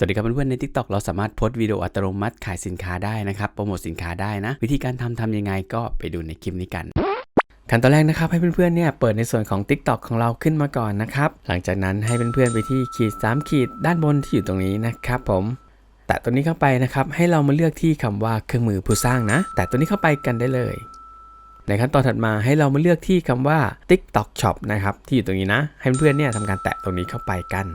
สวัสดีครับเพื่อนๆใน TikTok เราสามารถโพสต์วิดีโออัตโนมัติขายสินค้าได้นะครับโปรโมทสินค้าได้นะ วิธีการทำทำยังไงก็ไปดูในคลิปนี้กันขั้นตอนแรกนะครับให้เพื่อนๆเนี่ยเปิดในส่วนของ TikTok ของเราขึ้นมาก่อนนะครับหลังจากนั้นให้เพื่อนๆไปที่ขีด3ขีดด้านบนที่อยู่ตรงนี้นะครับผมแตะตัวนี้เข้าไปนะครับให้เรามาเลือกที่คำว่าเครื่องมือผู้สร้างนะ แตะตัวนี้เข้าไปกันได้เลย ในขั้นตอนถัดมาให้เรามาเลือกที่คำว่า TikTok Shop นะครับที่อยู่ตรงนี้นะ ให้เพื่อนๆเนี่ยทำการแตะตรงนี้เข้าไปกัน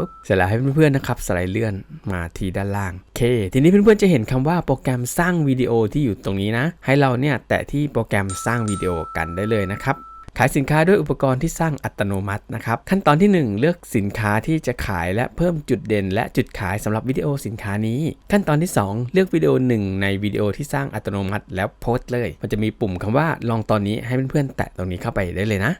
ปุ๊บเสร็จแล้วให้เพื่อนๆนะครับสไลด์เลื่อนมาที่ด้านล่างโอเค ทีนี้เพื่อนๆจะเห็นคำว่าโปรแกรมสร้างวิดีโอที่อยู่ตรงนี้นะ ให้เราเนี่ยแตะที่โปรแกรมสร้างวิดีโอกันได้เลยนะครับขายสินค้าด้วยอุปกรณ์ที่สร้างอัตโนมัตินะครับขั้นตอนที่ 1 เลือกสินค้าที่จะขายและเพิ่มจุดเด่น และจุดขายสำหรับวิดีโอสินค้านี้ ขั้นตอนที่ 2 เลือกวิดีโอหนึ่งในวิดีโอที่สร้างอัตโนมัติแล้วโพสต์เลย มันจะมีปุ่มคำว่าลองตอนนี้ให้เพื่อนๆแตะตรงนี้เข้าไปได้เลยนะ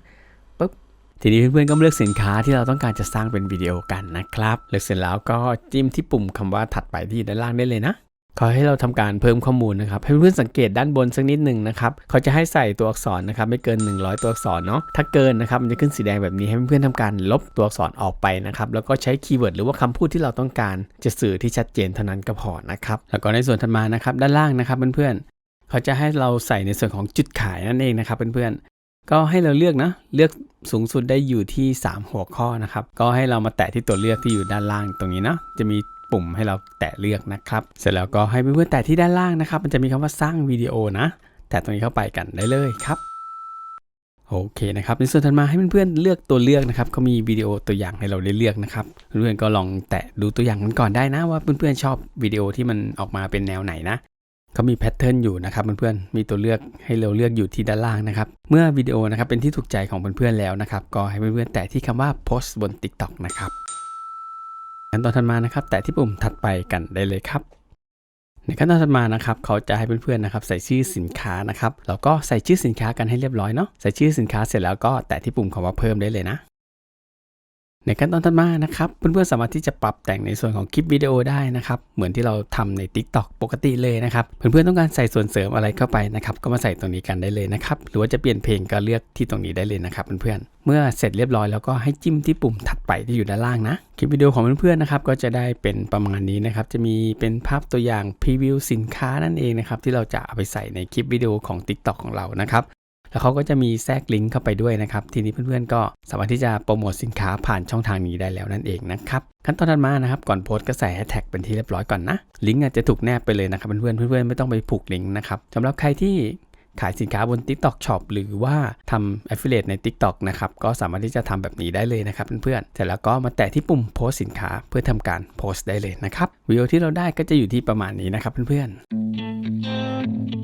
ทีนี้เพื่อนๆก็เลือกสินค้าที่เราต้องการจะสร้างเป็นวิดีโอกันนะครับ เลือกเสร็จแล้วก็จิ้มที่ปุ่มคำว่าถัดไปที่ด้านล่างได้เลยนะขอให้เราทำการเพิ่มข้อมูลนะครับ ให้เพื่อนๆสังเกตด้านบนสักนิดหนึ่งนะครับเขาจะให้ใส่ตัวอักษรนะครับ ไม่เกิน 100 ตัวอักษรเนาะถ้าเกินนะครับมันจะขึ้นสีแดงแบบนี้ให้เพื่อนๆทำการลบตัวอักษรออกไปนะครับ แล้วก็ใช้คีย์เวิร์ดหรือว่าคำพูดที่เราต้องการจะสื่อที่ชัดเจนเท่านั้นก็พอนะครับ แล้วก็ในส่วนถัดมานะครับด้านล่างนะครับเพื่อนๆเขาจะให้เราใส่ในส่วนของจุดขายนั่นเองนะครับเพื่อนๆ ก็ให้เราเลือกนะ เลือกสูงสุดได้อยู่ที่ 3 หัวข้อนะครับ ก็ให้เรามาแตะที่ตัวเลือกที่อยู่ด้านล่างตรงนี้นะ จะมีปุ่มให้เราแตะเลือกนะครับ เสร็จแล้วก็ให้เพื่อนๆแตะที่ด้านล่างนะครับ มันจะมีคำว่าสร้างวิดีโอนะ แตะตรงนี้เข้าไปกันได้เลยครับ โอเคนะครับ ในส่วนถัดมาให้เพื่อนๆเลือกตัวเลือกนะครับเขามีวิดีโอตัวอย่างให้เราได้เลือกนะครับ เพื่อนๆก็ลองแตะดูตัวอย่างกันก่อนได้นะว่าเพื่อนๆชอบวิดีโอที่มันออกมาเป็นแนวไหนนะ เขามีแพทเทิร์นอยู่นะครับเพื่อนๆ มีตัวเลือกให้เราเลือกอยู่ที่ด้านล่างนะครับ เมื่อวิดีโอนะครับเป็นที่ถูกใจของเพื่อนๆแล้วนะครับ ก็ให้เพื่อนๆแตะที่คำว่าโพสต์บน TikTok นะครับขั้นตอนถัดมานะครับ แตะที่ปุ่มถัดไปกันได้เลยครับ ในขั้นตอนถัดมานะครับ เขาจะให้เพื่อนๆนะครับ ใส่ชื่อสินค้านะครับแล้วก็ใส่ชื่อสินค้ากันให้เรียบร้อยเนาะใส่ชื่อสินค้าเสร็จแล้วก็แตะที่ปุ่มคำว่าเพิ่มได้เลยนะ ในขั้นตอนถัดมานะครับเพื่อนๆสามารถที่จะปรับแต่งในส่วนของคลิปวิดีโอได้นะครับเหมือนที่เราทำใน TikTok ปกติเลยนะครับเพื่อนๆต้องการใส่ส่วนเสริมอะไรเข้าไปนะครับก็มาใส่ตรงนี้กันได้เลยนะครับหรือว่าจะเปลี่ยนเพลงก็เลือกที่ตรงนี้ได้เลยนะครับเพื่อนๆเมื่อเสร็จเรียบร้อยแล้วก็ให้จิ้มที่ปุ่มถัดไปที่อยู่ด้านล่างนะคลิปวิดีโอของเพื่อนๆนะครับก็จะได้เป็นประมาณนี้นะครับจะมีเป็นภาพตัวอย่างพรีวิวสินค้านั่นเองนะครับที่เราจะเอาไปใส่ในคลิปวิดีโอของ TikTok ของเรานะครับ แล้วเขาก็จะมีแทรกลิงก์เข้าไปด้วยนะครับ ทีนี้เพื่อนๆก็สามารถที่จะโปรโมทสินค้าผ่านช่องทางนี้ได้แล้วนั่นเองนะครับขั้นตอนถัดมานะครับก่อนโพสต์ก็ใส่แฮชแท็กเป็นที่เรียบร้อยก่อนนะลิงก์อาจจะถูกแนบไปเลยนะครับเพื่อนๆเพื่อนๆไม่ต้องไปผูกลิงก์นะครับสำหรับใครที่ขายสินค้าบน TikTok Shop หรือว่าทำ Affiliate ใน TikTok นะครับก็สามารถที่จะทำแบบนี้ได้เลยนะครับเพื่อนๆเสร็จแล้วก็มาแตะที่ปุ่มโพสสินค้าเพื่อทำการโพสต์ได้เลยนะครับวิดีโอที่เราได้ก็จะอยู่ที่ประมาณนี้นะครับเพื่อนๆ